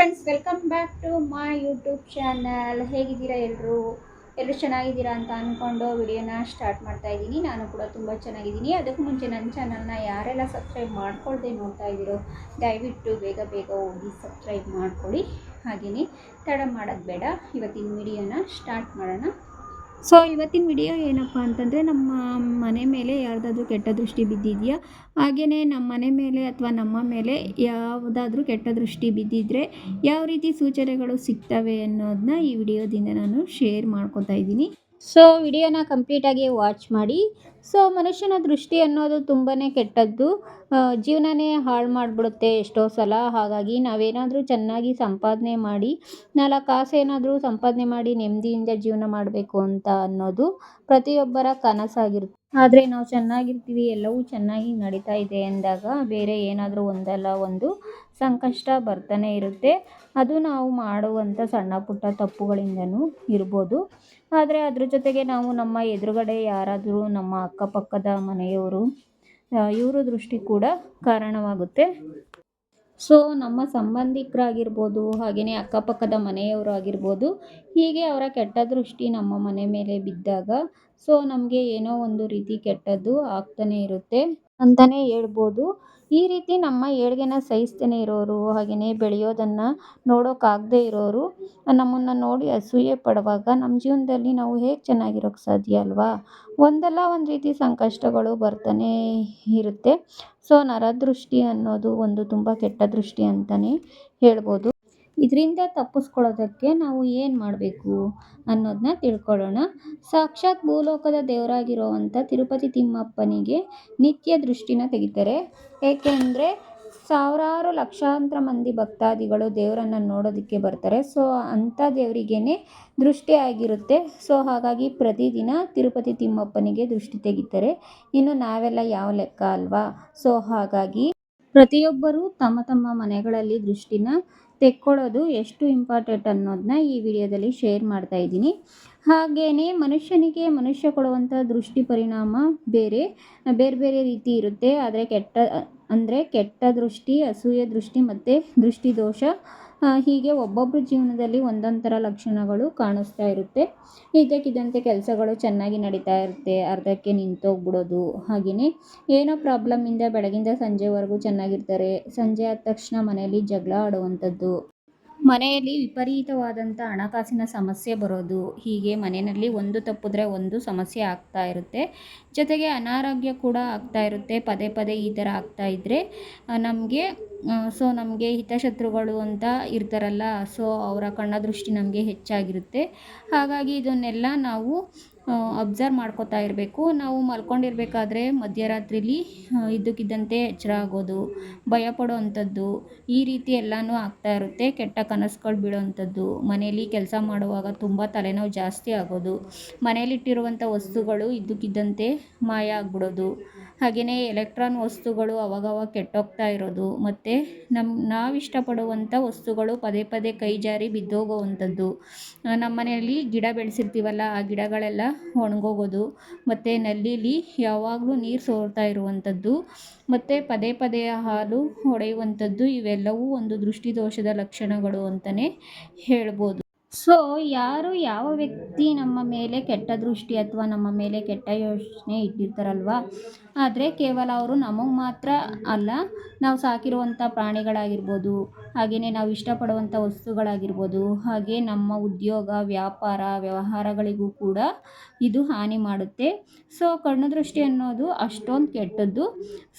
Friends welcome back to my YouTube channel ಹೇಗಿದ್ದೀರಾ ಎಲ್ಲರೂ ಎಲ್ಲರೂ ಚೆನ್ನಾಗಿದ್ದೀರಾ ಅಂತ ಅಂದ್ಕೊಂಡು ವಿಡಿಯೋನ ಸ್ಟಾರ್ಟ್ ಮಾಡ್ತಾ ಇದ್ದೀನಿ. ನಾನು ಕೂಡ ತುಂಬ ಚೆನ್ನಾಗಿದ್ದೀನಿ. ಅದಕ್ಕೂ ಮುಂಚೆ ನನ್ನ ಚಾನಲ್ನ ಯಾರೆಲ್ಲ ಸಬ್ಸ್ಕ್ರೈಬ್ ಮಾಡ್ಕೊಳ್ದೆ ನೋಡ್ತಾ ಇದ್ದೀರೋ, ದಯವಿಟ್ಟು ಬೇಗ ಬೇಗ ಹೋಗಿ ಸಬ್ಸ್ಕ್ರೈಬ್ ಮಾಡ್ಕೊಳ್ಳಿ. ಹಾಗೆಯೇ ತಡ ಮಾಡೋದು ಬೇಡ. ಇವತ್ತಿನ ವಿಡಿಯೋನ ಸ್ಟಾರ್ಟ್ ಮಾಡೋಣ. ಸೊ ಇವತ್ತಿನ ವಿಡಿಯೋ ಏನಪ್ಪ ಅಂತಂದರೆ ನಮ್ಮ ಮನೆ ಮೇಲೆ ಯಾರ್ದಾದ್ರೂ ಕೆಟ್ಟ ದೃಷ್ಟಿ ಬಿದ್ದಿದೆಯಾ? ಹಾಗೆಯೇ ನಮ್ಮ ಮನೆ ಮೇಲೆ ಅಥವಾ ನಮ್ಮ ಮೇಲೆ ಯಾವುದಾದ್ರೂ ಕೆಟ್ಟ ದೃಷ್ಟಿ ಬಿದ್ದಿದ್ರೆ ಯಾವ ರೀತಿ ಸೂಚನೆಗಳು ಸಿಗ್ತವೆ ಅನ್ನೋದನ್ನ ಈ ವಿಡಿಯೋದಿಂದ ನಾನು ಶೇರ್ ಮಾಡ್ಕೊತಾ ಇದ್ದೀನಿ. ಸೊ ವಿಡಿಯೋನ ಕಂಪ್ಲೀಟಾಗಿ ವಾಚ್ ಮಾಡಿ. ಸೊ ಮನುಷ್ಯನ ದೃಷ್ಟಿ ಅನ್ನೋದು ತುಂಬಾ ಕೆಟ್ಟದ್ದು. ಜೀವನನೇ ಹಾಳು ಮಾಡಿಬಿಡುತ್ತೆ ಎಷ್ಟೋ ಸಲ. ಹಾಗಾಗಿ ನಾವೇನಾದರೂ ಚೆನ್ನಾಗಿ ಸಂಪಾದನೆ ಮಾಡಿ, ನಾಲ್ಕು ಕಾಸು ಏನಾದರೂ ಸಂಪಾದನೆ ಮಾಡಿ ನೆಮ್ಮದಿಯಿಂದ ಜೀವನ ಮಾಡಬೇಕು ಅಂತ ಅನ್ನೋದು ಪ್ರತಿಯೊಬ್ಬರ ಕನಸಾಗಿರುತ್ತೆ. ಆದರೆ ನಾವು ಚೆನ್ನಾಗಿರ್ತೀವಿ, ಎಲ್ಲವೂ ಚೆನ್ನಾಗಿ ನಡೀತಾ ಇದೆ ಅಂದಾಗ ಬೇರೆ ಏನಾದರೂ ಒಂದಲ್ಲ, ಒಂದು ಸಂಕಷ್ಟ ಬರ್ತಾನೆ ಇರುತ್ತೆ. ಅದು ನಾವು ಮಾಡುವಂಥ ಸಣ್ಣ ಪುಟ್ಟ ತಪ್ಪುಗಳಿಂದನೂ ಇರ್ಬೋದು. ಆದರೆ ಅದ್ರ ಜೊತೆಗೆ ನಾವು ನಮ್ಮ ಎದುರುಗಡೆ ಯಾರಾದರೂ ನಮ್ಮ ಅಕ್ಕಪಕ್ಕದ ಮನೆಯವರು ಇವರ ದೃಷ್ಟಿ ಕೂಡ ಕಾರಣವಾಗುತ್ತೆ. ಸೊ ನಮ್ಮ ಸಂಬಂಧಿಕರಾಗಿರ್ಬೋದು ಹಾಗೆಯೇ ಅಕ್ಕಪಕ್ಕದ ಮನೆಯವರು ಆಗಿರ್ಬೋದು, ಹೀಗೆ ಅವರ ಕೆಟ್ಟ ದೃಷ್ಟಿ ನಮ್ಮ ಮನೆ ಮೇಲೆ ಬಿದ್ದಾಗ ಸೊ ನಮಗೆ ಏನೋ ಒಂದು ರೀತಿ ಕೆಟ್ಟದ್ದು ಆಗ್ತಾನೆ ಇರುತ್ತೆ ಅಂತಲೇ ಹೇಳ್ಬೋದು. ಈ ರೀತಿ ನಮ್ಮ ಏಳ್ಗೆನ ಸಹಿಸ್ತೇನೆ ಇರೋರು ಹಾಗೆಯೇ ಬೆಳೆಯೋದನ್ನು ನೋಡೋಕ್ಕಾಗದೇ ಇರೋರು, ನಮ್ಮನ್ನು ನೋಡಿ ಅಸೂಯೆ ಪಡುವಾಗ ನಮ್ಮ ಜೀವನದಲ್ಲಿ ನಾವು ಹೇಗೆ ಚೆನ್ನಾಗಿರೋಕ್ಕೆ ಸಾಧ್ಯ ಅಲ್ವಾ? ಒಂದಲ್ಲ ಒಂದು ರೀತಿ ಸಂಕಷ್ಟಗಳು ಬರ್ತಾನೆ ಇರುತ್ತೆ. ಸೊ ನರದೃಷ್ಟಿ ಅನ್ನೋದು ಒಂದು ತುಂಬ ಕೆಟ್ಟ ದೃಷ್ಟಿ ಅಂತಲೇ ಹೇಳ್ಬೋದು. ಇದರಿಂದ ತಪ್ಪಿಸ್ಕೊಳ್ಳೋದಕ್ಕೆ ನಾವು ಏನು ಮಾಡಬೇಕು ಅನ್ನೋದನ್ನ ತಿಳ್ಕೊಳ್ಳೋಣ. ಸಾಕ್ಷಾತ್ ಭೂಲೋಕದ ದೇವರಾಗಿರುವಂಥ ತಿರುಪತಿ ತಿಮ್ಮಪ್ಪನಿಗೆ ನಿತ್ಯ ದೃಷ್ಟಿನ ತೆಗಿತಾರೆ. ಏಕೆಂದರೆ ಸಾವಿರಾರು ಲಕ್ಷಾಂತರ ಮಂದಿ ಭಕ್ತಾದಿಗಳು ದೇವರನ್ನು ನೋಡೋದಕ್ಕೆ ಬರ್ತಾರೆ. ಸೊ, ಅಂಥ ದೇವರಿಗೇ ದೃಷ್ಟಿ ಆಗಿರುತ್ತೆ. ಸೊ, ಹಾಗಾಗಿ ಪ್ರತಿದಿನ ತಿರುಪತಿ ತಿಮ್ಮಪ್ಪನಿಗೆ ದೃಷ್ಟಿ ತೆಗಿತಾರೆ. ಇನ್ನು ನಾವೆಲ್ಲ ಯಾವ ಲೆಕ್ಕ ಅಲ್ವಾ? ಸೊ, ಹಾಗಾಗಿ ಪ್ರತಿಯೊಬ್ಬರೂ ತಮ್ಮ ತಮ್ಮ ಮನೆಗಳಲ್ಲಿ ದೃಷ್ಟಿನ ತೆಕ್ಕೊಳ್ಳೋದು ಎಷ್ಟು ಇಂಪಾರ್ಟೆಂಟ್ ಅನ್ನೋದನ್ನ ಈ ವಿಡಿಯೋದಲ್ಲಿ ಶೇರ್ ಮಾಡ್ತಾ ಇದ್ದೀನಿ. ಹಾಗೆಯೇ ಮನುಷ್ಯನಿಗೆ ಮನುಷ್ಯ ಕೊಡುವಂಥ ದೃಷ್ಟಿ ಪರಿಣಾಮ ಬೇರೆ ಬೇರೆ ಬೇರೆ ರೀತಿ ಇರುತ್ತೆ. ಆದರೆ ಕೆಟ್ಟ ಅಂದರೆ ಕೆಟ್ಟ ದೃಷ್ಟಿ ಅಸೂಯೆ ದೃಷ್ಟಿ ಮತ್ತು ದೃಷ್ಟಿ ದೋಷ ಆ, ಹೀಗೆ ಒಬ್ಬೊಬ್ಬರ ಜೀವನದಲ್ಲಿ ಒಂದೊಂದು ಥರ ಲಕ್ಷಣಗಳು ಕಾಣಿಸ್ತಾ ಇರುತ್ತೆ. ಇದ್ದಕ್ಕಿದ್ದಂತೆ ಕೆಲಸಗಳು ಚೆನ್ನಾಗಿ ನಡೀತಾ ಇರುತ್ತೆ. ಅರ್ಧಕ್ಕೆ ನಿಂತೋಗ್ಬಿಡೋದು ಹಾಗೆಯೇ ಏನೋ ಪ್ರಾಬ್ಲಮ್ಮಿಂದ ಬೆಳಗಿಂದ ಸಂಜೆವರೆಗೂ ಚೆನ್ನಾಗಿರ್ತಾರೆ. ಸಂಜೆ ಆದ ತಕ್ಷಣ ಮನೆಯಲ್ಲಿ ಜಗಳ ಆಡುವಂಥದ್ದು. ಮನೆಯಲ್ಲಿ ವಿಪರೀತವಾದಂಥ ಹಣಕಾಸಿನ ಸಮಸ್ಯೆ ಬರೋದು, ಹೀಗೆ ಮನೆಯಲ್ಲಿ ಒಂದು ತಪ್ಪಿದ್ರೆ ಒಂದು ಸಮಸ್ಯೆ ಆಗ್ತಾ ಇರುತ್ತೆ. ಜೊತೆಗೆ ಅನಾರೋಗ್ಯ ಕೂಡ ಆಗ್ತಾ ಇರುತ್ತೆ, ಪದೇ ಪದೇ ಈ ಥರ ಆಗ್ತಾ ಇದ್ದರೆ ನಮಗೆ ಸೊ ನಮಗೆ ಹಿತಶತ್ರುಗಳು ಅಂತ ಇರ್ತಾರಲ್ಲ, ಸೊ ಅವರ ಕಣ್ಣ ದೃಷ್ಟಿ ನಮಗೆ ಹೆಚ್ಚಾಗಿರುತ್ತೆ. ಹಾಗಾಗಿ ಇದನ್ನೆಲ್ಲ ನಾವು ಅಬ್ಸರ್ವ್ ಮಾಡ್ಕೋತಾ ಇರಬೇಕು. ನಾವು ಮಲ್ಕೊಂಡಿರ್ಬೇಕಾದ್ರೆ ಮಧ್ಯರಾತ್ರಿಲಿ ಇದ್ದಕ್ಕಿದ್ದಂತೆ ಎಚ್ಚರ ಆಗೋದು, ಭಯ ಪಡೋ ಅಂಥದ್ದು ಈ ರೀತಿ ಎಲ್ಲನೂ ಆಗ್ತಾ ಇರುತ್ತೆ. ಕೆಟ್ಟ ಕನಸುಗಳು ಬೀಳೋವಂಥದ್ದು ಮನೆಯಲ್ಲಿ ಕೆಲಸ ಮಾಡುವಾಗ ತುಂಬ ತಲೆನೋವು ಜಾಸ್ತಿ ಆಗೋದು ಮನೆಯಲ್ಲಿಟ್ಟಿರುವಂಥ ವಸ್ತುಗಳು ಇದ್ದಕ್ಕಿದ್ದಂತೆ ಮಾಯ ಆಗ್ಬಿಡೋದು ಹಾಗೆಯೇ ಎಲೆಕ್ಟ್ರಾನ್ ವಸ್ತುಗಳು ಅವಾಗವಾಗ ಕೆಟ್ಟೋಗ್ತಾ ಇರೋದು, ಮತ್ತು ನಮ್ಮ ನಾವು ಇಷ್ಟಪಡುವಂಥ ವಸ್ತುಗಳು ಪದೇ ಪದೇ ಕೈ ಜಾರಿ ಬಿದ್ದೋಗೋವಂಥದ್ದು. ನಮ್ಮ ಮನೆಯಲ್ಲಿ ಗಿಡ ಬೆಳೆಸಿರ್ತೀವಲ್ಲ, ಆ ಗಿಡಗಳೆಲ್ಲ ಒಣಗೋಗೋದು, ಮತ್ತು ನಲ್ಲಿಲಿ ಯಾವಾಗಲೂ ನೀರು ಸೋರ್ತಾ ಇರುವಂಥದ್ದು ಮತ್ತು ಪದೇ ಪದೇ ಹಾಲು ಹೊಡೆಯುವಂಥದ್ದು ಇವೆಲ್ಲವೂ ಒಂದು ದೃಷ್ಟಿದೋಷದ ಲಕ್ಷಣಗಳು ಅಂತಲೇ ಹೇಳ್ಬೋದು. ಸೊ ಯಾರು ಯಾವ ವ್ಯಕ್ತಿ ನಮ್ಮ ಮೇಲೆ ಕೆಟ್ಟ ದೃಷ್ಟಿ ಅಥವಾ ನಮ್ಮ ಮೇಲೆ ಕೆಟ್ಟ ಯೋಚನೆ ಇಟ್ಟಿರ್ತಾರಲ್ವಾ? ಆದರೆ ಕೇವಲ ಅವರು ನಮಗೆ ಮಾತ್ರ ಅಲ್ಲ, ನಾವು ಸಾಕಿರುವಂಥ ಪ್ರಾಣಿಗಳಾಗಿರ್ಬೋದು ಹಾಗೆಯೇ ನಾವು ಇಷ್ಟಪಡುವಂಥ ವಸ್ತುಗಳಾಗಿರ್ಬೋದು, ಹಾಗೆ ನಮ್ಮ ಉದ್ಯೋಗ, ವ್ಯಾಪಾರ, ವ್ಯವಹಾರಗಳಿಗೂ ಕೂಡ ಇದು ಹಾನಿ ಮಾಡುತ್ತೆ. ಸೊ ಕಣ್ಣು ದೃಷ್ಟಿ ಅನ್ನೋದು ಅಷ್ಟೊಂದು ಕೆಟ್ಟದ್ದು.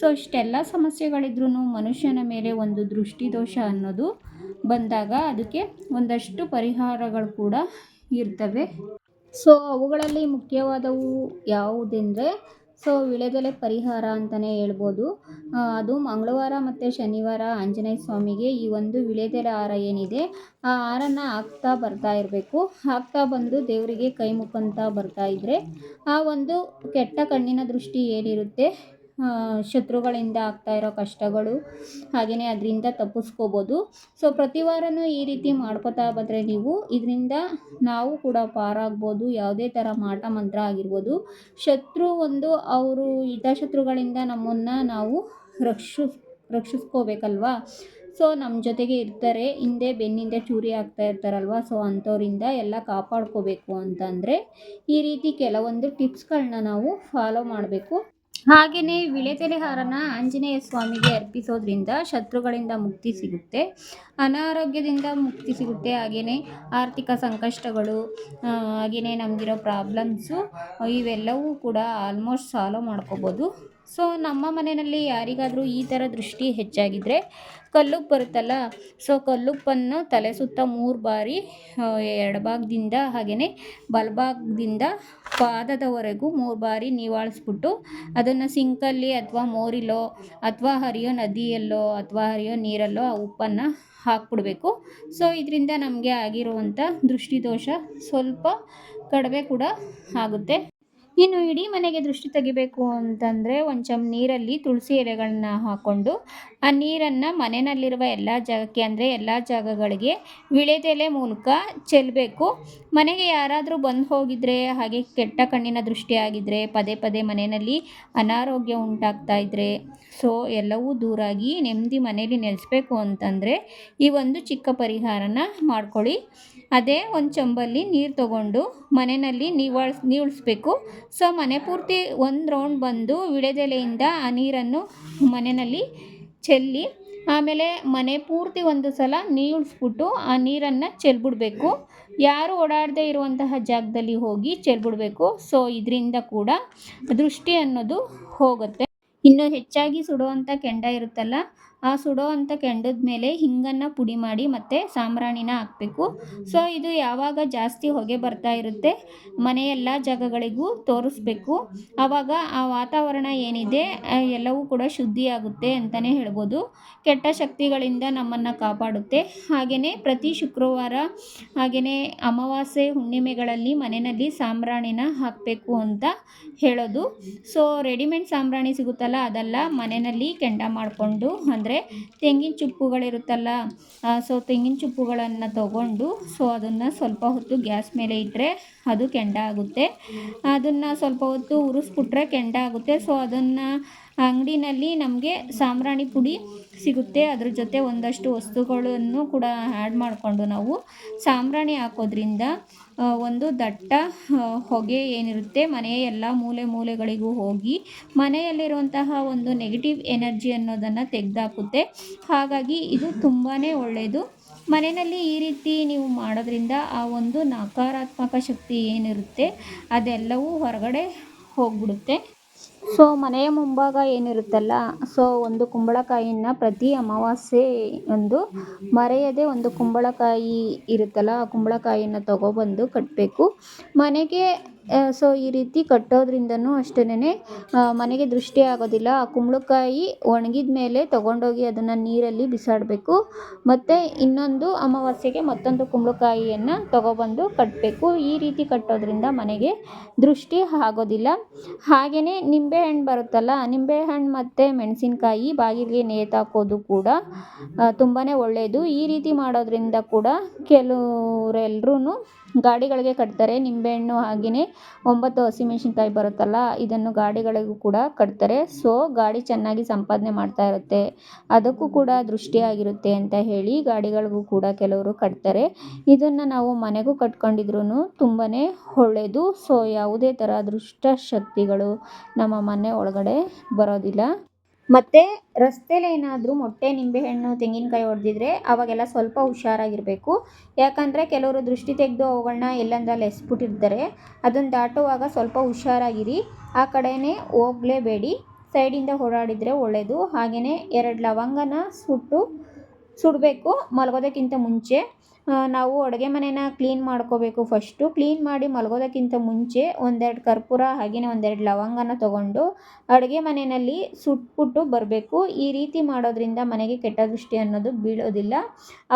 ಸೊ ಇಷ್ಟೆಲ್ಲ ಸಮಸ್ಯೆಗಳಿದ್ರೂ ಮನುಷ್ಯನ ಮೇಲೆ ಒಂದು ದೃಷ್ಟಿದೋಷ ಅನ್ನೋದು ಬಂದಾಗ ಅದಕ್ಕೆ ಒಂದಷ್ಟು ಪರಿಹಾರಗಳು ಕೂಡ ಇರ್ತವೆ. ಸೊ ಅವುಗಳಲ್ಲಿ ಮುಖ್ಯವಾದವು ಯಾವುದೆಂದರೆ ಸೊ ವಿಳೆದೆಲೆ ಪರಿಹಾರ ಅಂತಲೇ ಹೇಳ್ಬೋದು. ಅದು ಮಂಗಳವಾರ ಮತ್ತು ಶನಿವಾರ ಆಂಜನೇಯ ಸ್ವಾಮಿಗೆ ಈ ಒಂದು ವಿಳೆದೆಲೆ ಹಾರ ಏನಿದೆ, ಆ ಹಾರನ ಹಾಕ್ತಾ ಬರ್ತಾ ಇರಬೇಕು. ಹಾಕ್ತಾ ಬಂದು ದೇವರಿಗೆ ಕೈ ಮುಖಂತ ಬರ್ತಾ ಇದ್ದರೆ ಆ ಒಂದು ಕೆಟ್ಟ ಕಣ್ಣಿನ ದೃಷ್ಟಿ ಏನಿರುತ್ತೆ ಶತ್ರುಗಳಿಂದ ಆಗ್ತಾ ಇರೋ ಕಷ್ಟಗಳು ಹಾಗೆಯೇ ಅದರಿಂದ ತಪ್ಪಿಸ್ಕೋಬೋದು. ಸೊ ಪ್ರತಿ ವಾರನೂ ಈ ರೀತಿ ಮಾಡ್ಕೋತಾ ಬಂದರೆ ನೀವು ಇದರಿಂದ ನಾವು ಕೂಡ ಪಾರಾಗ್ಬೋದು, ಯಾವುದೇ ಥರ ಮಾಟ ಮಂತ್ರ ಆಗಿರ್ಬೋದು. ಶತ್ರು ಒಂದು ಅವರು ಹಿತಶತ್ರುಗಳಿಂದ ನಮ್ಮನ್ನು ನಾವು ರಕ್ಷಿಸ್, ರಕ್ಷಿಸ್ಕೋಬೇಕಲ್ವಾ? ಸೊ ನಮ್ಮ ಜೊತೆಗೆ ಇರ್ತಾರೆ, ಹಿಂದೆ ಬೆನ್ನಿಂದ ಚೂರಿ ಆಗ್ತಾ ಇರ್ತಾರಲ್ವ? ಸೊ ಅಂಥವರಿಂದ ಎಲ್ಲ ಕಾಪಾಡ್ಕೋಬೇಕು ಅಂತಂದರೆ ಈ ರೀತಿ ಕೆಲವೊಂದು ಟಿಪ್ಸ್ಗಳನ್ನ ನಾವು ಫಾಲೋ ಮಾಡಬೇಕು. ಹಾಗೆಯೇ ವಿಳೆದೆಲೆ ಹಾರನ ಆಂಜನೇಯ ಸ್ವಾಮಿಗೆ ಅರ್ಪಿಸೋದ್ರಿಂದ ಶತ್ರುಗಳಿಂದ ಮುಕ್ತಿ ಸಿಗುತ್ತೆ. ಅನಾರೋಗ್ಯದಿಂದ ಮುಕ್ತಿ ಸಿಗುತ್ತೆ. ಹಾಗೆಯೇ ಆರ್ಥಿಕ ಸಂಕಷ್ಟಗಳು ಹಾಗೆಯೇ ನಮಗಿರೋ ಪ್ರಾಬ್ಲಮ್ಸು ಇವೆಲ್ಲವೂ ಕೂಡ ಆಲ್ಮೋಸ್ಟ್ ಸಾಲ್ವ್ ಮಾಡ್ಕೋಬೋದು. ಸೊ ನಮ್ಮ ಮನೆಯಲ್ಲಿ ಯಾರಿಗಾದರೂ ಈ ಥರ ದೃಷ್ಟಿ ಹೆಚ್ಚಾಗಿದ್ದರೆ ಕಲ್ಲುಪ್ಪು ಬರುತ್ತಲ್ಲ, ಸೊ ಕಲ್ಲುಪ್ಪನ್ನು ತಲೆ ಸುತ್ತ ಮೂರು ಬಾರಿ ಎಡಭಾಗದಿಂದ ಹಾಗೆಯೇ ಬಲಭಾಗದಿಂದ ಪಾದದವರೆಗೂ ಮೂರು ಬಾರಿ ನಿವಾಳಿಸ್ಬಿಟ್ಟು ಅದನ್ನು ಸಿಂಕಲ್ಲಿ ಅಥವಾ ಮೋರಿಲೋ ಅಥವಾ ಹರಿಯೋ ನದಿಯಲ್ಲೋ ಅಥವಾ ಹರಿಯೋ ನೀರಲ್ಲೋ ಆ ಉಪ್ಪನ್ನು ಹಾಕ್ಬಿಡ್ಬೇಕು. ಸೊ ಇದರಿಂದ ನಮಗೆ ಆಗಿರುವಂಥ ದೃಷ್ಟಿದೋಷ ಸ್ವಲ್ಪ ಕಡಿಮೆ ಕೂಡ ಆಗುತ್ತೆ. ಇನ್ನು ಇಡೀ ಮನೆಗೆ ದೃಷ್ಟಿ ತೆಗಿಬೇಕು ಅಂತಂದರೆ ಒಂದು ಚಮ್ ನೀರಲ್ಲಿ ತುಳಸಿ ಎಲೆಗಳನ್ನ ಹಾಕ್ಕೊಂಡು ಆ ನೀರನ್ನು ಮನೆಯಲ್ಲಿರುವ ಎಲ್ಲ ಜಾಗಕ್ಕೆ ಅಂದರೆ ಎಲ್ಲ ಜಾಗಗಳಿಗೆ ವಿಳೆದೆಲೆ ಮೂಲಕ ಚೆಲ್ಲಬೇಕು ಮನೆಗೆ ಯಾರಾದರೂ ಬಂದು ಹೋಗಿದ್ರೆ, ಹಾಗೆ ಕೆಟ್ಟ ಕಣ್ಣಿನ ದೃಷ್ಟಿ ಆಗಿದ್ದರೆ ಪದೇ ಪದೇ ಮನೆಯಲ್ಲಿ ಅನಾರೋಗ್ಯ ಉಂಟಾಗ್ತಾ ಇದ್ದರೆ ಸೊ ಎಲ್ಲವೂ ದೂರಾಗಿ ನೆಮ್ಮದಿ ಮನೇಲಿ ನೆಲೆಸ್ಬೇಕು ಅಂತಂದರೆ ಈ ಒಂದು ಚಿಕ್ಕ ಪರಿಹಾರನ ಮಾಡ್ಕೊಳ್ಳಿ. ಅದೇ ಒಂದು ಚಂಬಲ್ಲಿ ನೀರು ತಗೊಂಡು ಮನೆಯಲ್ಲಿ ನೀವಾಳ್ಸ್ ನೀವುಳಿಸ್ಬೇಕು. ಸೊ ಮನೆ ಪೂರ್ತಿ ಒಂದು ರೌಂಡ್ ಬಂದು ವಿಳೆದೆಲೆಯಿಂದ ಆ ನೀರನ್ನು ಮನೆಯಲ್ಲಿ ಚೆಲ್ಲಿ ಆಮೇಲೆ ಮನೆ ಪೂರ್ತಿ ಒಂದು ಸಲ ನೀಳ್ಸ್ಬಿಟ್ಟು ಆ ನೀರನ್ನು ಚೆಲ್ಬಿಡ್ಬೇಕು. ಯಾರು ಓಡಾಡದೇ ಇರುವಂತಹ ಜಾಗದಲ್ಲಿ ಹೋಗಿ ಚೆಲ್ಬಿಡ್ಬೇಕು. ಸೊ ಇದರಿಂದ ಕೂಡ ದೃಷ್ಟಿ ಅನ್ನೋದು ಹೋಗುತ್ತೆ. ಇನ್ನು ಹೆಚ್ಚಾಗಿ ಸುಡುವಂಥ ಕೆಂಡ ಇರುತ್ತಲ್ಲ ಆ ಸುಡೋ ಅಂತ ಕೆಂಡದ ಮೇಲೆ ಹಿಂಗನ್ನು ಪುಡಿ ಮಾಡಿ ಮತ್ತು ಸಾಂಬ್ರಾಣಿನ ಹಾಕಬೇಕು. ಸೊ ಇದು ಯಾವಾಗ ಜಾಸ್ತಿ ಹೊಗೆ ಬರ್ತಾ ಇರುತ್ತೆ ಮನೆಯೆಲ್ಲ ಜಾಗಗಳಿಗೂ ತೋರಿಸ್ಬೇಕು. ಆವಾಗ ಆ ವಾತಾವರಣ ಏನಿದೆ ಎಲ್ಲವೂ ಕೂಡ ಶುದ್ಧಿಯಾಗುತ್ತೆ ಅಂತಲೇ ಹೇಳ್ಬೋದು. ಕೆಟ್ಟ ಶಕ್ತಿಗಳಿಂದ ನಮ್ಮನ್ನು ಕಾಪಾಡುತ್ತೆ. ಹಾಗೆಯೇ ಪ್ರತಿ ಶುಕ್ರವಾರ ಹಾಗೆಯೇ ಅಮಾವಾಸ್ಯೆ ಹುಣ್ಣಿಮೆಗಳಲ್ಲಿ ಮನೆಯಲ್ಲಿ ಸಾಂಬ್ರಾಣಿನ ಹಾಕಬೇಕು ಅಂತ ಹೇಳೋದು. ಸೊ ರೆಡಿಮೇಡ್ ಸಾಂಬ್ರಾಣಿ ಸಿಗುತ್ತಲ್ಲ, ಅದೆಲ್ಲ ಮನೆಯಲ್ಲಿ ಕೆಂಡ ಮಾಡಿಕೊಂಡು ಅಂದರೆ ಅಂದರೆ ತೆಂಗಿನ ಚುಪ್ಪುಗಳಿರುತ್ತಲ್ಲ ಸೊ ತೆಂಗಿನ ಚುಪ್ಪುಗಳನ್ನು ತಗೊಂಡು ಸೊ ಅದನ್ನು ಸ್ವಲ್ಪ ಹೊತ್ತು ಗ್ಯಾಸ್ ಮೇಲೆ ಇಟ್ಟರೆ ಅದು ಕೆಂಡ ಆಗುತ್ತೆ ಅದನ್ನು ಸ್ವಲ್ಪ ಹೊತ್ತು ಉರಿಸ್ಬಿಟ್ರೆ ಕೆಂಡ ಆಗುತ್ತೆ ಸೊ ಅದನ್ನು ಅಂಗಡಿನಲ್ಲಿ ನಮಗೆ ಸಾಂಬ್ರಾಣಿ ಪುಡಿ ಸಿಗುತ್ತೆ. ಅದ್ರ ಜೊತೆ ಒಂದಷ್ಟು ವಸ್ತುಗಳನ್ನು ಕೂಡ ಆ್ಯಡ್ ಮಾಡಿಕೊಂಡು ನಾವು ಸಾಂಬ್ರಾಣಿ ಹಾಕೋದ್ರಿಂದ ಒಂದು ದಟ್ಟ ಹೊಗೆ ಏನಿರುತ್ತೆ, ಮನೆಯ ಎಲ್ಲ ಮೂಲೆ ಮೂಲೆಗಳಿಗೂ ಹೋಗಿ ಮನೆಯಲ್ಲಿರುವಂತಹ ಒಂದು ನೆಗೆಟಿವ್ ಎನರ್ಜಿ ಅನ್ನೋದನ್ನು ತೆಗೆದಾಕುತ್ತೆ. ಹಾಗಾಗಿ ಇದು ತುಂಬಾ ಒಳ್ಳೆಯದು ಮನೆಯಲ್ಲಿ ಈ ರೀತಿ ನೀವು ಮಾಡೋದ್ರಿಂದ ಆ ಒಂದು ನಕಾರಾತ್ಮಕ ಶಕ್ತಿ ಏನಿರುತ್ತೆ, ಅದೆಲ್ಲವೂ ಹೊರಗಡೆ ಹೋಗ್ಬಿಡುತ್ತೆ. ಸೊ ಮನೆಯ ಮುಂಭಾಗ ಏನಿರುತ್ತಲ್ಲ, ಸೊ ಒಂದು ಕುಂಬಳಕಾಯಿಯನ್ನು ಪ್ರತಿ ಅಮಾವಾಸ್ಯೆ ಒಂದು ಮರೆಯದೆ ಒಂದು ಕುಂಬಳಕಾಯಿ ಇರುತ್ತಲ್ಲ, ಆ ಕುಂಬಳಕಾಯಿಯನ್ನು ತಗೊಬಂದು ಕಟ್ಟಬೇಕು ಮನೆಗೆ ಸೊ ಈ ರೀತಿ ಕಟ್ಟೋದ್ರಿಂದನೂ ಅಷ್ಟೇನೆ ಮನೆಗೆ ದೃಷ್ಟಿ ಆಗೋದಿಲ್ಲ. ಆ ಕುಂಬಳಕಾಯಿ ಒಣಗಿದ ಮೇಲೆ ತೊಗೊಂಡೋಗಿ ಅದನ್ನು ನೀರಲ್ಲಿ ಬಿಸಾಡಬೇಕು. ಮತ್ತು ಇನ್ನೊಂದು ಅಮಾವಾಸ್ಯೆಗೆ ಮತ್ತೊಂದು ಕುಂಬಳಕಾಯಿಯನ್ನು ತೊಗೊಬಂದು ಕಟ್ಟಬೇಕು ಈ ರೀತಿ ಕಟ್ಟೋದ್ರಿಂದ ಮನೆಗೆ ದೃಷ್ಟಿ ಆಗೋದಿಲ್ಲ. ಹಾಗೆಯೇ ನಿಂಬೆಹಣ್ಣು ಬರುತ್ತಲ್ಲ, ನಿಂಬೆಹಣ್ಣು ಮತ್ತು ಮೆಣಸಿನಕಾಯಿ ಬಾಗಿಲಿಗೆ ನೇತಾಕೋದು ಕೂಡ ತುಂಬಾ ಒಳ್ಳೆಯದು ಈ ರೀತಿ ಮಾಡೋದ್ರಿಂದ ಕೂಡ ಕೆಲವರೆಲ್ಲರೂ ಗಾಡಿಗಳಿಗೆ ಕಟ್ತಾರೆ ನಿಂಬೆಹಣ್ಣು ಹಾಗೆಯೇ ಒಂಬತ್ತು ಹಸಿಮೆಣ್ಸಿನ್ಕಾಯಿ ಬರುತ್ತಲ್ಲ, ಇದನ್ನು ಗಾಡಿಗಳಿಗೂ ಕೂಡ ಕಟ್ತಾರೆ. ಸೊ ಗಾಡಿ ಚೆನ್ನಾಗಿ ಸಂಪಾದನೆ ಮಾಡ್ತಾ ಇರುತ್ತೆ. ಅದಕ್ಕೂ ಕೂಡ ದೃಷ್ಟಿಯಾಗಿರುತ್ತೆ ಅಂತ ಹೇಳಿ ಗಾಡಿಗಳಿಗೂ ಕೂಡ ಕೆಲವರು ಕಟ್ತಾರೆ. ಇದನ್ನು ನಾವು ಮನೆಗೂ ಕಟ್ಕೊಂಡಿದ್ರು ತುಂಬಾ ಒಳ್ಳೆಯದು ಸೊ ಯಾವುದೇ ಥರ ದುಷ್ಟ ಶಕ್ತಿಗಳು ನಮ್ಮ ಮನೆ ಒಳಗಡೆ ಬರೋದಿಲ್ಲ. ಮತ್ತು ರಸ್ತೆಲಿ ಏನಾದರೂ ಮೊಟ್ಟೆ, ನಿಂಬೆಹಣ್ಣು, ತೆಂಗಿನಕಾಯಿ ಹೊಡೆದಿದ್ರೆ ಅವಾಗೆಲ್ಲ ಸ್ವಲ್ಪ ಹುಷಾರಾಗಿರಬೇಕು. ಯಾಕಂದರೆ ಕೆಲವರು ದೃಷ್ಟಿ ತೆಗೆದು ಅವುಗಳನ್ನ ಎಲ್ಲಂದ್ರಲ್ಲಿ ಎಸ್ಬಿಟ್ಟಿರ್ತಾರೆ. ಅದನ್ನು ದಾಟುವಾಗ ಸ್ವಲ್ಪ ಹುಷಾರಾಗಿರಿ. ಆ ಕಡೆಯೇ ಹೋಗಲೇಬೇಡಿ. ಸೈಡಿಂದ ಓಡಾಡಿದರೆ ಒಳ್ಳೆಯದು ಹಾಗೆಯೇ ಎರಡು ಲವಂಗನ ಸುಟ್ಟು ಸುಡಬೇಕು. ಮಲಗೋದಕ್ಕಿಂತ ಮುಂಚೆ ನಾವು ಅಡುಗೆ ಮನೇನ ಕ್ಲೀನ್ ಮಾಡ್ಕೋಬೇಕು. ಫಸ್ಟು ಕ್ಲೀನ್ ಮಾಡಿ ಮಲಗೋದಕ್ಕಿಂತ ಮುಂಚೆ ಒಂದೆರಡು ಕರ್ಪೂರ ಹಾಗೆಯೇ ಒಂದೆರಡು ಲವಂಗನ ತೊಗೊಂಡು ಅಡುಗೆ ಮನೆಯಲ್ಲಿ ಸುಟ್ಬಿಟ್ಟು ಬರಬೇಕು. ಈ ರೀತಿ ಮಾಡೋದ್ರಿಂದ ಮನೆಗೆ ಕೆಟ್ಟ ದೃಷ್ಟಿ ಅನ್ನೋದು ಬೀಳೋದಿಲ್ಲ.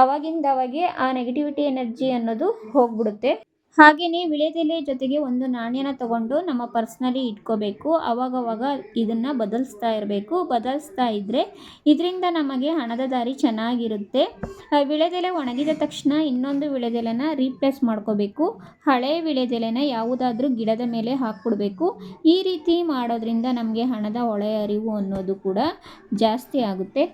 ಅವಾಗಿಂದವಾಗೆ ಆ ನೆಗೆಟಿವಿಟಿ ಎನರ್ಜಿ ಅನ್ನೋದು ಹೋಗ್ಬಿಡುತ್ತೆ. ಹಾಗೆಯೇ ವಿಳೆದೆಲೆ ಜೊತೆಗೆ ಒಂದು ನಾಣ್ಯನ ತಗೊಂಡು ನಮ್ಮ ಪರ್ಸ್ನಲ್ಲಿ ಇಟ್ಕೋಬೇಕು. ಅವಾಗವಾಗ ಇದನ್ನು ಬದಲಿಸ್ತಾ ಇರಬೇಕು. ಬದಲಿಸ್ತಾ ಇದ್ದರೆ ಇದರಿಂದ ನಮಗೆ ಹಣದ ದಾರಿ ಚೆನ್ನಾಗಿರುತ್ತೆ. ವಿಳೆದೆಲೆ ಒಣಗಿದ ತಕ್ಷಣ ಇನ್ನೊಂದು ವಿಳೆದೆಲೆನ ರೀಪ್ಲೇಸ್ ಮಾಡ್ಕೋಬೇಕು. ಹಳೆ ವಿಳೆದೆಲೆನ ಯಾವುದಾದ್ರೂ ಗಿಡದ ಮೇಲೆ ಹಾಕ್ಬಿಡ್ಬೇಕು. ಈ ರೀತಿ ಮಾಡೋದ್ರಿಂದ ನಮಗೆ ಹಣದ ಹೊಳೆ ಅರಿವು ಅನ್ನೋದು ಕೂಡ ಜಾಸ್ತಿ ಆಗುತ್ತೆ.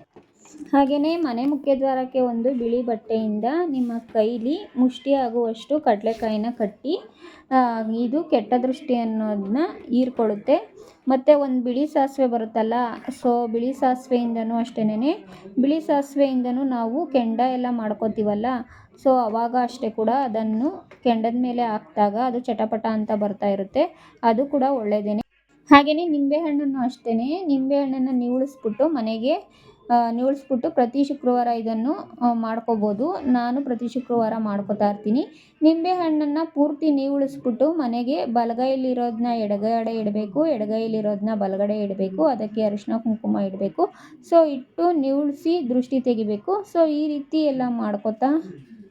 ಹಾಗೆಯೇ ಮನೆ ಮುಖ್ಯದ್ವಾರಕ್ಕೆ ಒಂದು ಬಿಳಿ ಬಟ್ಟೆಯಿಂದ ನಿಮ್ಮ ಕೈಲಿ ಮುಷ್ಟಿ ಆಗುವಷ್ಟು ಕಡಲೆಕಾಯಿನ ಕಟ್ಟಿ ಇದು ಕೆಟ್ಟ ದೃಷ್ಟಿ ಅನ್ನೋದನ್ನ ಹೀರ್ಕೊಳ್ಳುತ್ತೆ. ಮತ್ತು ಒಂದು ಬಿಳಿ ಸಾಸಿವೆ ಬರುತ್ತಲ್ಲ, ಸೊ ಬಿಳಿ ಸಾಸಿವೆಯಿಂದನೂ ಅಷ್ಟೇನೆ ಬಿಳಿ ಸಾಸಿವೆಯಿಂದನೂ ನಾವು ಕೆಂಡ ಎಲ್ಲ ಮಾಡ್ಕೋತೀವಲ್ಲ, ಸೊ ಅವಾಗ ಅಷ್ಟೇ ಕೂಡ ಅದನ್ನು ಕೆಂಡದ ಮೇಲೆ ಹಾಕಿದಾಗ ಅದು ಚಟಪಟ ಅಂತ ಬರ್ತಾ ಇರುತ್ತೆ, ಅದು ಕೂಡ ಒಳ್ಳೆಯದೇನೆ ಹಾಗೆಯೇ ನಿಂಬೆಹಣ್ಣನ್ನು ಅಷ್ಟೇ ನಿಂಬೆಹಣ್ಣನ್ನು ನೀವುಳಿಸ್ಬಿಟ್ಟು ಮನೆಗೆ ಆ, ಪ್ರತಿ ಶುಕ್ರವಾರ ಇದನ್ನು ಮಾಡ್ಕೋಬೋದು. ನಾನು ಪ್ರತಿ ಶುಕ್ರವಾರ ಮಾಡ್ಕೋತಾ ಇರ್ತೀನಿ. ನಿಂಬೆಹಣ್ಣನ್ನು ಪೂರ್ತಿ ನೀವುಳಿಸ್ಬಿಟ್ಟು ಮನೆಗೆ ಬಲಗೈಲಿರೋದನ್ನ ಎಡಗಡೆ ಇಡಬೇಕು ಎಡಗೈಲಿರೋದನ್ನ ಬಲಗಡೆ ಇಡಬೇಕು ಅದಕ್ಕೆ ಅರಿಶಿನ ಕುಂಕುಮ ಇಡಬೇಕು. ಸೊ ಇಟ್ಟು ನೀವುಳಿಸಿ ದೃಷ್ಟಿ ತೆಗಿಬೇಕು. ಸೊ ಈ ರೀತಿ ಎಲ್ಲ ಮಾಡ್ಕೋತಾ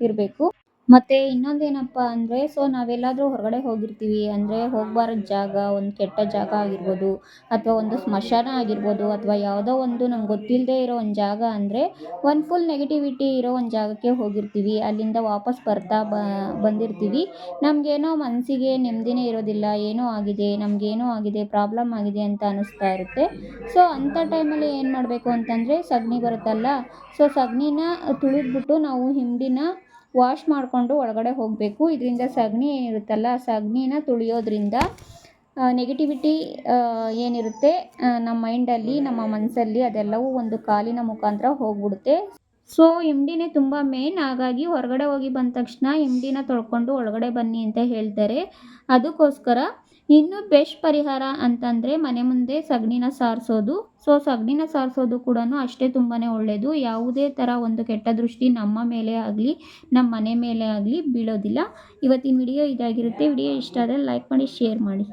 ಇರಬೇಕು. ಮತ್ತು ಇನ್ನೊಂದೇನಪ್ಪ ಅಂದರೆ ಸೊ ನಾವೆಲ್ಲಾದರೂ ಹೊರಗಡೆ ಹೋಗಿರ್ತೀವಿ. ಅಂದರೆ ಹೋಗಬಾರದ ಜಾಗ, ಒಂದು ಕೆಟ್ಟ ಜಾಗ ಆಗಿರ್ಬೋದು, ಅಥವಾ ಒಂದು ಸ್ಮಶಾನ ಆಗಿರ್ಬೋದು, ಅಥವಾ ಯಾವುದೋ ಒಂದು ನಮ್ಗೆ ಗೊತ್ತಿಲ್ಲದೆ ಇರೋ ಒಂದು ಜಾಗ ಅಂದರೆ, ಒಂದು ಫುಲ್ ನೆಗೆಟಿವಿಟಿ ಇರೋ ಒಂದು ಜಾಗಕ್ಕೆ ಹೋಗಿರ್ತೀವಿ. ಅಲ್ಲಿಂದ ವಾಪಸ್ ಬರ್ತಾ ಬಂದಿರ್ತೀವಿ. ನಮಗೇನೋ ಮನಸ್ಸಿಗೆ ನೆಮ್ಮದಿನೇ ಇರೋದಿಲ್ಲ. ಏನೋ ಆಗಿದೆ, ನಮಗೇನೋ ಆಗಿದೆ, ಪ್ರಾಬ್ಲಮ್ ಆಗಿದೆ ಅಂತ ಅನ್ನಿಸ್ತಾ ಇರುತ್ತೆ. ಸೊ ಅಂಥ ಟೈಮಲ್ಲಿ ಏನು ಮಾಡಬೇಕು ಅಂತಂದರೆ, ಸಗಣಿ ಬರುತ್ತಲ್ಲ ಸೊ ಸಗಣಿನ ತುಳಿದ್ಬಿಟ್ಟು ನಾವು ಹಿಂಡಿನ ವಾಶ್ ಮಾಡಿಕೊಂಡು ಒಳಗಡೆ ಹೋಗಬೇಕು. ಇದರಿಂದ ಸಗಣಿ ಏನಿರುತ್ತಲ್ಲ ಸಗಣಿನ ತುಳಿಯೋದ್ರಿಂದ ನೆಗೆಟಿವಿಟಿ ಏನಿರುತ್ತೆ? ನಮ್ಮ ಮೈಂಡಲ್ಲಿ ನಮ್ಮ ಮನಸ್ಸಲ್ಲಿ ಅದೆಲ್ಲವೂ ಒಂದು ಕಾಲಿನ ಮುಖಾಂತರ ಹೋಗ್ಬಿಡುತ್ತೆ. ಸೊ ಎಮ್ಡಿನೇ ತುಂಬ ಮೇನ್ ಹಾಗಾಗಿ ಹೊರಗಡೆ ಹೋಗಿ ಬಂದ ತಕ್ಷಣ ಎಮ್ಡಿನ ತೊಳ್ಕೊಂಡು ಒಳಗಡೆ ಬನ್ನಿ ಅಂತ ಹೇಳ್ತಾರೆ. ಅದಕ್ಕೋಸ್ಕರ ಇನ್ನು ಬೆಸ್ಟ್ ಪರಿಹಾರ ಅಂತಂದರೆ ಮನೆ ಮುಂದೆ ಸಗಣಿನ ಸಾರಿಸೋದು. ಸೊ ಸಗಣಿನ ಸಾರಿಸೋದು ಕೂಡ ಅಷ್ಟೇ ತುಂಬಾ ಒಳ್ಳೆಯದು ಯಾವುದೇ ಥರ ಒಂದು ಕೆಟ್ಟ ದೃಷ್ಟಿ ನಮ್ಮ ಮೇಲೆ ಆಗಲಿ, ನಮ್ಮ ಮನೆ ಮೇಲೆ ಆಗಲಿ ಬೀಳೋದಿಲ್ಲ. ಇವತ್ತಿನ ವಿಡಿಯೋ ಇದಾಗಿರುತ್ತೆ. ವಿಡಿಯೋ ಇಷ್ಟ ಆದರೆ ಲೈಕ್ ಮಾಡಿ ಶೇರ್ ಮಾಡಿ.